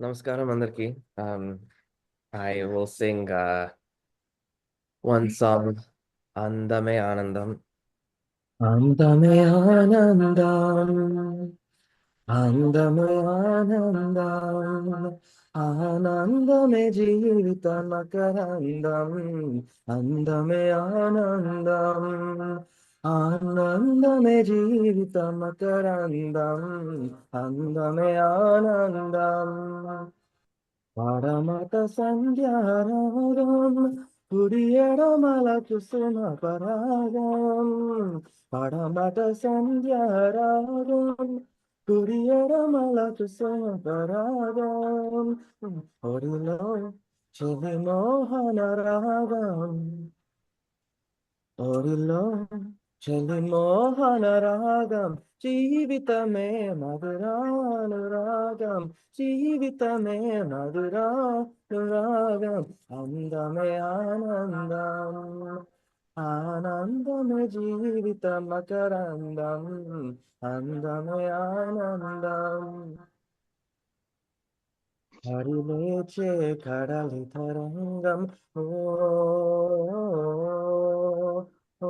నమస్కారం అందరికి um, I will sing uh, one song అందమే ఆనందం అందమే ఆనందం అందమే ఆనందం ఆనందమే జీవిత మకరందం అందమే ఆనందం ఆనందమే జీవితం మకరందం అందమే ఆనందం. పరమత సంధ్యారాగం కుడియడమల కుసుమ పరాగం పడమట సంధ్యారాగం కుడియడమల కుసుమ పరాగం ఒడిలో చెవి మోహన రాగం ఒడిలో చెలి మోహన రాగం జీవితమే మధురానురాగం జీవితమే మధురానురాగం అందమే ఆనందం ఆనందమే జీవిత మకరందం అందమే ఆనందం హరిలేచే కడలి తరంగం ఓ ఓ,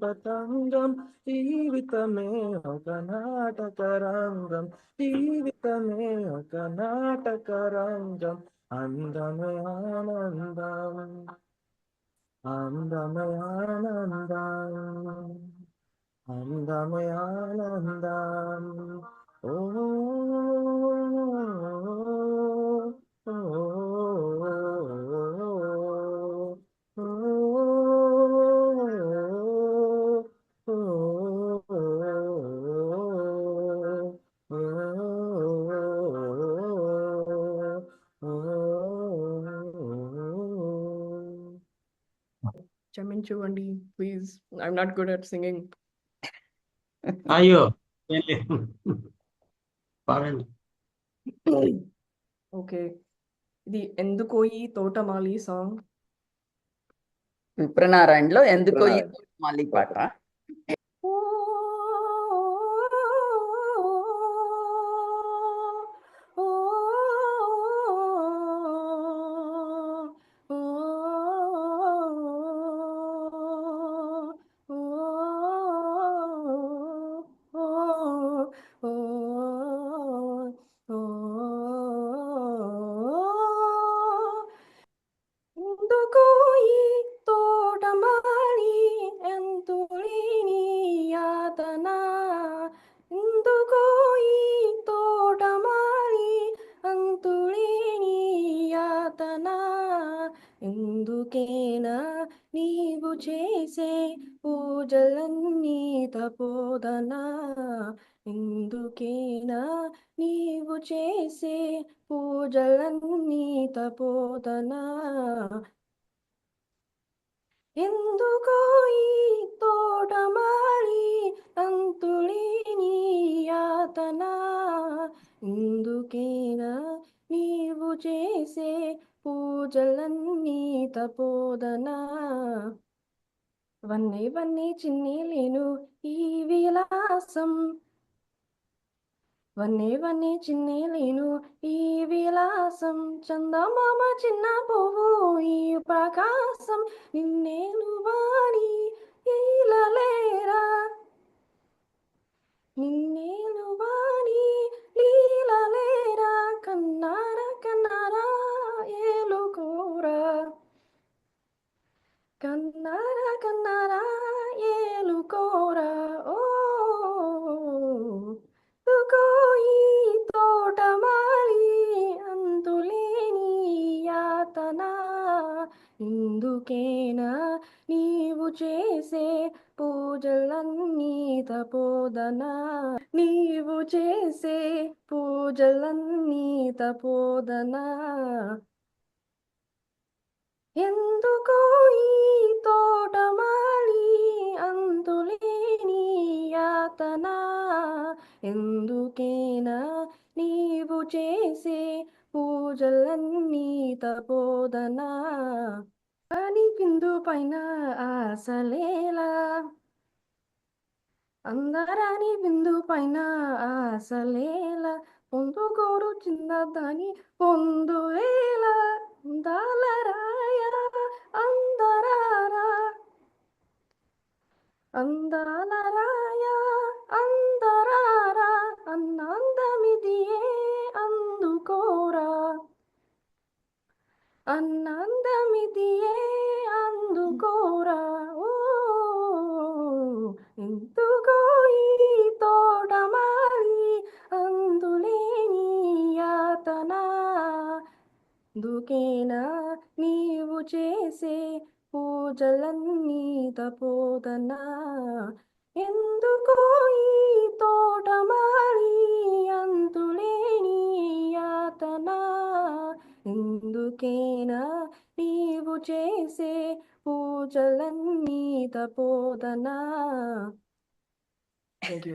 పతంగం జీవితమే ఒక నాటక రంగం జీవితమే ఒక నాటక రంగం అందమే ఆనందం అందమే ఆనందం అందమే ఆనందం ఓ ఓ, క్షమించుకోండి please I'm not good at singing అయ్యో. పాడండి ఓకే ఇది ఎందుకో ఈ తోటమాలి సాంగ్? విప్రనారాయణలో ఎందుకో ఈ. మళ్ళీ పాట? నీవు చేసే పూజలన్నీ తపోదనా? ఎందుకేనా నీవు చేసే పూజలన్నీ తపోదనా? ఎందుకో ఈ తోటమాలి అంతులేని యాతనా? ఎందుకేనా నీవు చేసే పూజలన్నీ తపోదనా వన్నీ వన్నీ చిన్ని లేను ఈ విలాసం. వన్నీ వన్నీ చిన్ని లేను ఈ విలాసం. చందమామ చిన్న పువ్వు ఈ ప్రకాశం. నిన్నేను వాణి ఈలలేరా కన్నార కన్నారా ఏలుకోరా ఓ ఎందుకో ఈ తోటమాలి అంతులేని యాతన. ఇందుకేనా నీవు చేసే పూజలన్నీ తపోదన. నీవు చేసే పూజలన్నీ తపోదన. ఎందుకో ఈ తోటమాలి అంతులేని యాతన ఎందుకేనా నీవు చేసే పూజలన్నీ తపోదనా అని బిందు పైన ఆశలేలా అందరాని బిందు పైన ఆశలేలా పొందుకోరు చిన్నదాని పొందువేలా ఉందాలరా అందరారా అందాలరాయ అందరారా అన్నందమిదియే అందుకోరా అన్నందమిదియే అందుకోరా ఓ ఎందుకో ఈ తోడమాలి అందులేని యాతన దుకేనా నీవు చేసే పూజలన్నీ తపోదనా? ఎందుకో ఈ తోటమాలి అంతులేని యాతన? ఎందుకేనా నీవు చేసే పూజలన్నీ తపోదనా?